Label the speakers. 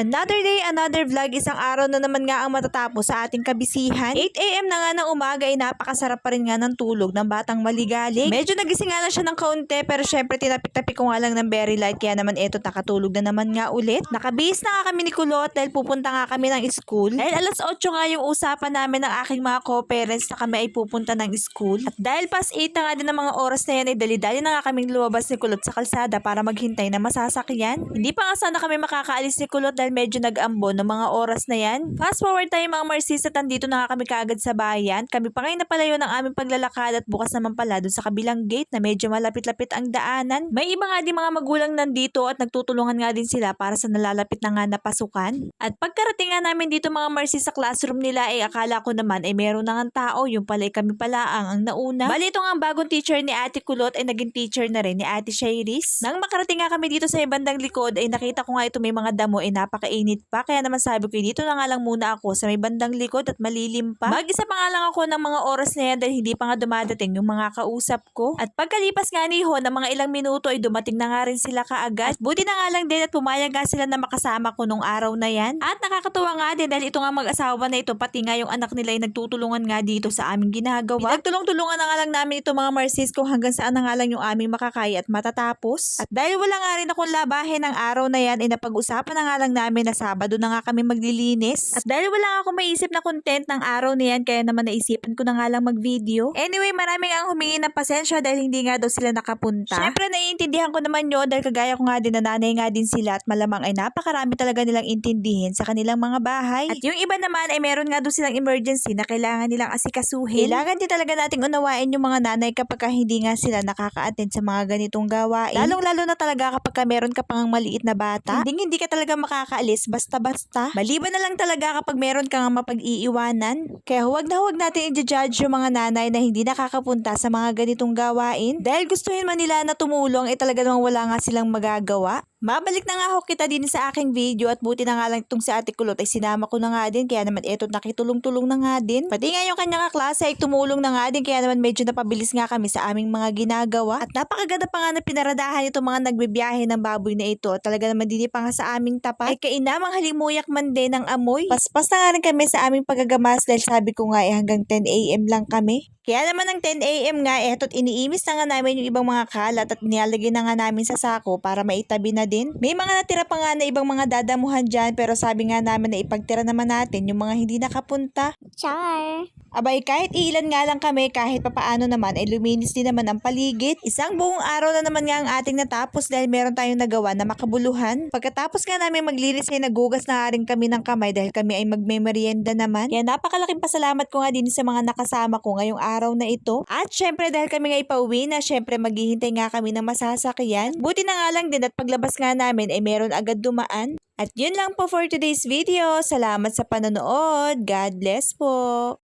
Speaker 1: Another day, another vlog. Isang araw na naman nga ang matatapos sa ating kabisihan. 8am na nga ng umaga ay napakasarap pa rin nga ng tulog ng batang maligalig. Medyo nagising nga na siya ng kaunti pero syempre tinapik-tapik ko nga lang ng very light kaya naman eto nakatulog na naman nga ulit. Nakabihis na nga kami ni Kulot dahil pupunta nga kami ng school. Dahil alas 8 nga yung usapan namin ng aking mga co-parents na kami ay pupunta ng school. At dahil pas 8 na nga din ng mga oras na yan ay dali-dali na nga kaming lumabas ni Kulot sa kalsada para maghintay na masasakyan. Hindi pa nga sana kami makakaalis ni Kulot dahil medyo nag-ambo ng mga oras na yan. Fast forward tayo mga Marcis at andito na kami kaagad sa bayan. Kami pa ngayon napalayo ng aming paglalakad at bukas naman pala dun sa kabilang gate na medyo malapit-lapit ang daanan. May iba nga din mga magulang nandito at nagtutulungan nga din sila para sa nalalapit na nga na pasukan. At pagkarating nga namin dito mga Marcis sa classroom nila ay akala ko naman ay meron na nga tao yung pala ay kami pala ang, ang nauna. Bali ito nga ang bagong teacher ni Ate Kulot ay naging teacher na rin ni Ate Shairis. Nang makarating nga kami dito sa ibandang likod ay nakita ko nga ito may mga damo ay napakainit pa kaya naman sabi ko dito na nga lang muna ako sa may bandang likod at malilim pa. Mag-isa pa nga lang ako ng mga oras na yan dahil hindi pa nga dumadating yung mga kausap ko. At pagkalipas nga ni Ho ng mga ilang minuto ay dumating na nga rin sila kaagad. At buti na nga lang din at pumayag nga sila na makasama ko nung araw na yan. At nakakatuwa nga din dahil ito nga mag-asawa na ito pati nga yung anak nila ay nagtutulungan nga dito sa aming ginagawa. Nagtulong-tulungan na nga lang namin ito mga Marcis kung hanggang saan na nga lang yung aming makakaya at matatapos. At dahil wala nga rin akong labahin ng araw na yan ay napag-usapan na nga lang namin na Sabado na nga kami maglilinis. At dahil wala nga akong maisip na content ng araw na yan kaya naman naisipan ko na nga lang mag-video. Anyway, maraming ang humingi ng pasensya dahil hindi nga daw sila nakapunta. Syempre, naiintindihan ko naman yun dahil kagaya ko nga din na nanay nga din sila at malamang ay napakarami talaga nilang intindihin sa kanilang mga bahay. At yung iba naman ay meron nga doon silang emergency na kailangan nilang asikasuhin. Kailangan din talaga nating unawain yung mga nanay kapag ka hindi nga sila nakaka-attend sa mga ganitong gawain. Lalong-lalo na talaga kapag ka meron ka pang maliit na bata. Hindi hindi ka talaga makakaalis basta-basta. Maliban na lang talaga kapag meron ka nga mapag-iiwanan. Kaya huwag na huwag natin i-judge yung mga nanay na hindi nakakapunta sa mga ganitong gawain. Dahil gustuhin man nila na tumulong, eh talaga namang wala nga silang magagawa. Mabalik na nga ako kita din sa aking video at buti na nga lang itong si Ate Kulot ay sinama ko na nga din kaya naman eto nakitulong-tulong na nga din. Pati nga yung kanyang klase ay tumulong na nga din kaya naman medyo napabilis nga kami sa aming mga ginagawa. At napakaganda pa nga na pinaradahan itong mga nagbibiyahe ng baboy na ito. Talaga naman din pa nga sa aming tapat. Ay kainamang halimuyak man din ng amoy. Paspas na nga rin kami sa aming pagagamas dahil sabi ko nga eh hanggang 10am lang kami. Kaya naman ng 10am nga eto't iniimis na nga namin yung ibang mga kalat at nilalagay na nga namin sa sako para maitabi na din. May mga natira pa nga na ibang mga dadamuhan dyan pero sabi nga namin na ipagtira naman natin yung mga hindi nakapunta.
Speaker 2: Char.
Speaker 1: Abay, kahit ilan nga lang kami, kahit papaano naman, ay luminis din naman ang paligid. Isang buong araw na naman nga ang ating natapos dahil meron tayong nagawa na makabuluhan. Pagkatapos nga namin maglinis ay nagugas na rin kami ng kamay dahil kami ay magmemerienda naman. Kaya napakalaking pasalamat ko nga din sa mga nakasama ko ngayong araw na ito. At syempre dahil kami nga ipauwi na, syempre maghihintay nga kami ng masasakyan. Buti na nga lang din at paglabas nga namin ay meron agad dumaan. At yun lang po for today's video. Salamat sa panonood. God bless po.